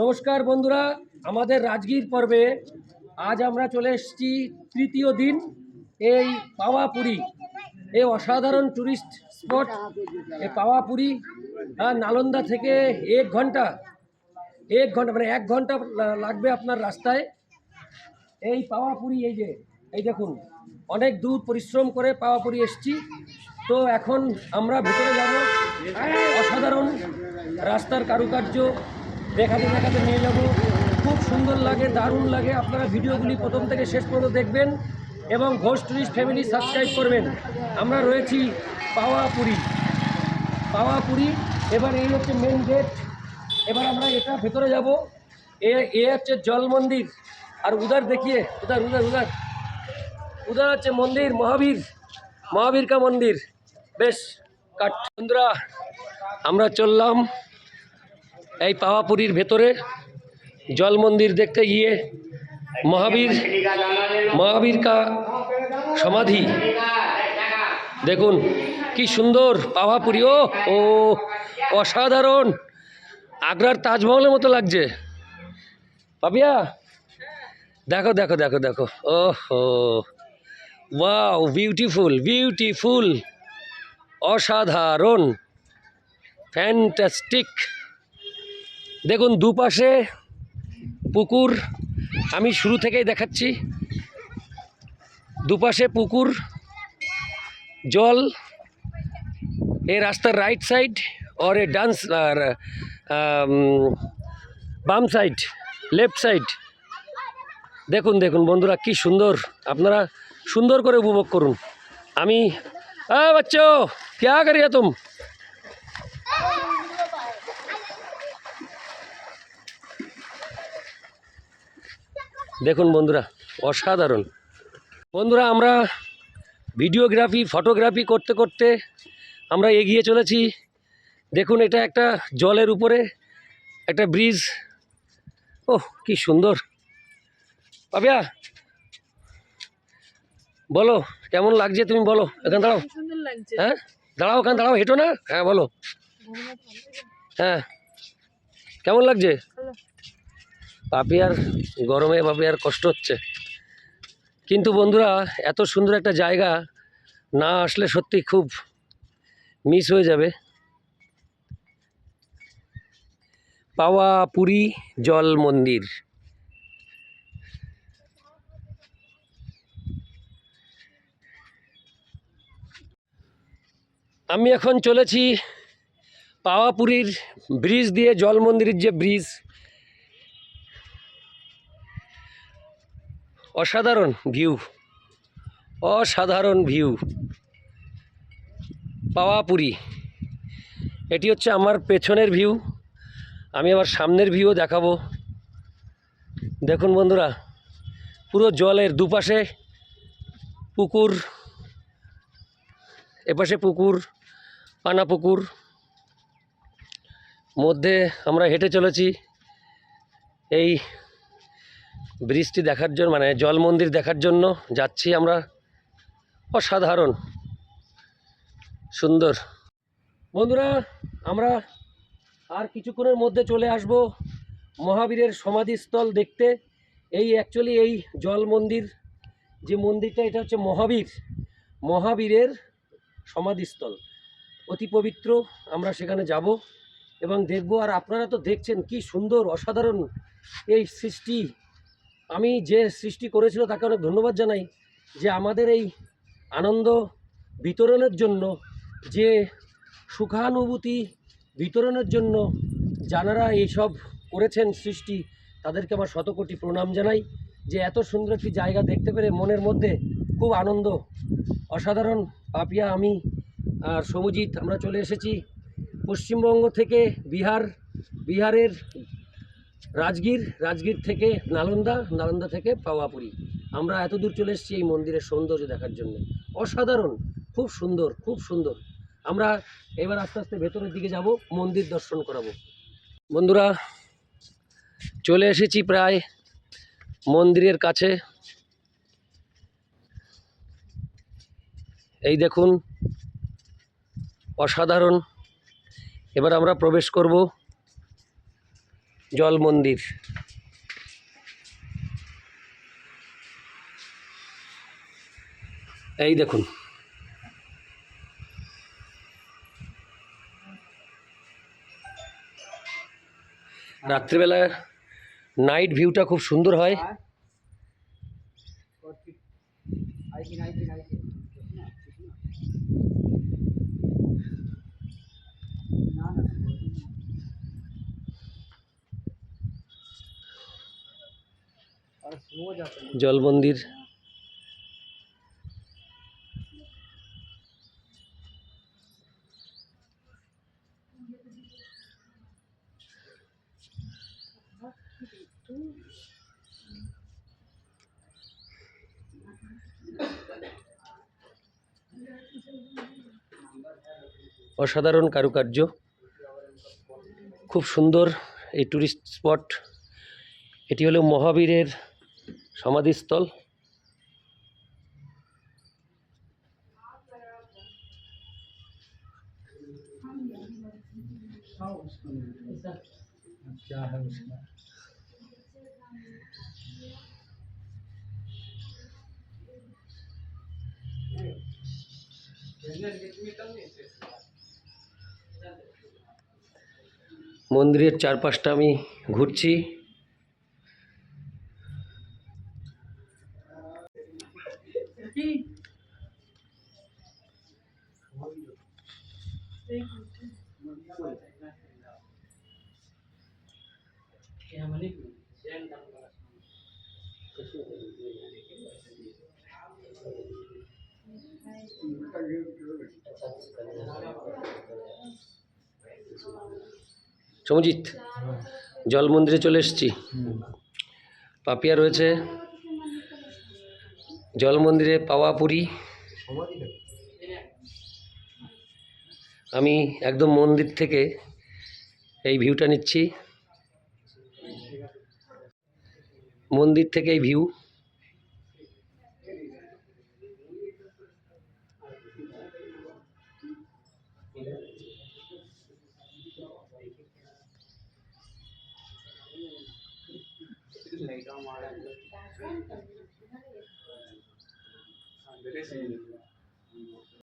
নমস্কার বন্ধুরা আমাদের রাজগীর পর্বে আজ আমরা চলে এসেছি তৃতীয় দিন এই পাওয়াপুরি এই অসাধারণ টুরিস্ট স্পট এই পাওয়াপুরি আহ, নালন্দা থেকে এক ঘণ্টা এক ঘণ্টা মানে এক ঘণ্টা লাগবে আপনার রাস্তায়। এই পাওয়াপুরি এই যে এই দেখুন অনেক দূর পরিশ্রম করে পাওয়াপুরি এসছি। তো এখন আমরা ভেতরে যাব। অসাধারণ রাস্তার কারুকার্য দেখাতে দেখাতে নিয়ে যাব। খুব সুন্দর লাগে, দারুণ লাগে। আপনারা ভিডিওগুলি প্রথম থেকে শেষ পর্যন্ত দেখবেন এবং ঘোষ টুরিস্ট ফ্যামিলি সাবস্ক্রাইব করবেন। আমরা রয়েছি পাওয়াপুরি। পাওয়াপুরি, এবার এই হচ্ছে মেন গেট এবার আমরা এটা ভেতরে যাব। এ এ হচ্ছে জল মন্দির। আর উদার দেখিয়ে, উদার উদার উদার। উদার হচ্ছে মন্দির, মহাবীর। মহাবীর কা মন্দির। বেশ, কাঠ। বন্ধুরা, আমরা চললাম। এই পাওয়াপুরীর ভেতরে জল মন্দির দেখতে গিয়ে মহাবীর মহাবীর কা সমাধি। দেখুন, কি সুন্দর পাওয়াপুরি। ও ও, অসাধারণ। আগ্রার তাজমহলের মতো লাগছে। পাপিয়া, দেখো দেখো দেখো দেখো। ওহো, ওয়াও, বিউটিফুল বিউটিফুল। অসাধারণ। ফ্যান্টাস্টিক। দেখুন দুপাশে পুকুর আমি শুরু থেকেই দেখাচ্ছি দুপাশে পুকুর জল এ রাস্তার রাইট সাইড और ए डांस বাম সাইড লেফট সাইড দেখুন দেখুন বন্ধুরা কি সুন্দর আপনারা সুন্দর করে উপভোগ করুন আমি আ বাচ্চো क्या करिए तुम দেখুন বন্ধুরা অসাধারণ। বন্ধুরা আমরা ভিডিওগ্রাফি ফটোগ্রাফি করতে করতে আমরা এগিয়ে চলেছি। দেখুন এটা একটা জলের উপরে একটা ব্রিজ। ওহ কি সুন্দর। পাবিয়া বলো কেমন লাগছে তুমি বলো এখানে দাঁড়াও। হ্যাঁ দাঁড়াও ওখানে দাঁড়াও হেঁটো না। হ্যাঁ বলো। হ্যাঁ। কেমন লাগছে। পাপিয়ার গরমে পাপিয়ার কষ্ট হচ্ছে। কিন্তু বন্ধুরা, এত সুন্দর একটা জায়গা না আসলে সত্যি খুব মিস হয়ে যাবে। পাওয়া পুরী জল মন্দির। আমি এখন চলেছি পাওয়াপুরীর ব্রিজ দিয়ে জল মন্দিরের যে ব্রিজ। অসাধারণ ভিউ অসাধারণ ভিউ। পাওয়াপুরি, এটি হচ্ছে আমার পেছনের ভিউ, আমি আবার সামনের ভিউও দেখাবো। দেখুন বন্ধুরা, পুরো জলের দুপাশে পুকুর, এপাশে পুকুর, পানা পুকুর, মধ্যে আমরা হেঁটে চলেছি এই ব্রিজটি দেখার জন্য মানে জল মন্দির দেখার জন্য যাচ্ছি আমরা। অসাধারণ। সুন্দর। বন্ধুরা, আমরা আর কিছুক্ষণের মধ্যে চলে আসব মহাবীরের সমাধিস্থল দেখতে। এই অ্যাকচুয়ালি এই জল মন্দির, যে মন্দিরটা, এটা হচ্ছে মহাবীর। মহাবীরের সমাধিস্থল। অতি পবিত্র, আমরা সেখানে যাব এবং দেখব। আর আপনারা তো দেখছেন কি সুন্দর, অসাধারণ এই সৃষ্টি। আমি যে সৃষ্টি করেছিল তাকে অনেক ধন্যবাদ জানাই যে আমাদের এই আনন্দ বিতরণের জন্য, যে সুখানুভূতি বিতরণের জন্য যারা এইসব করেছেন সৃষ্টি, তাদেরকে আমার শতকোটি প্রণাম জানাই যে এত সুন্দর একটি জায়গা দেখতে পেরে মনের মধ্যে খুব আনন্দ। অসাধারণ পাপিয়া আমি আর সবুজিৎ আমরা চলে এসেছি পশ্চিমবঙ্গ থেকে বিহার। বিহারের রাজগীর রাজগীর থেকে নালন্দা নালন্দা থেকে পাওয়াপুরি। আমরা এত দূর চলে এসেছি এই মন্দিরের সৌন্দর্য দেখার জন্য। অসাধারণ, খুব সুন্দর খুব সুন্দর। আমরা এবার আস্তে আস্তে ভেতরের দিকে যাব, মন্দির দর্শন করাবো। বন্ধুরা, চলে এসেছি প্রায় মন্দিরের কাছে। এই দেখুন, অসাধারণ। এবার আমরা প্রবেশ করব। জল মন্দির। এই দেখুন। রাত্রিবেলা নাইট ভিউটা খুব সুন্দর হয়। জল মন্দির অসাধারণ কারুকার্য। খুব সুন্দর এই টুরিস্ট স্পট এটি হলো মহাবীরের সমাধিস্থল क्या है उसमें মন্দিরের চারপাশটা আমি ঘুরছি সমজিৎ জল মন্দিরে চলে এসেছি। পাপিয়া রয়েছে। জল মন্দিরে পাওয়া পুরি। আমি একদম মন্দির থেকে এই ভিউটা নিচ্ছি। মন্দির থেকে এই ভিউ काम आ रहा है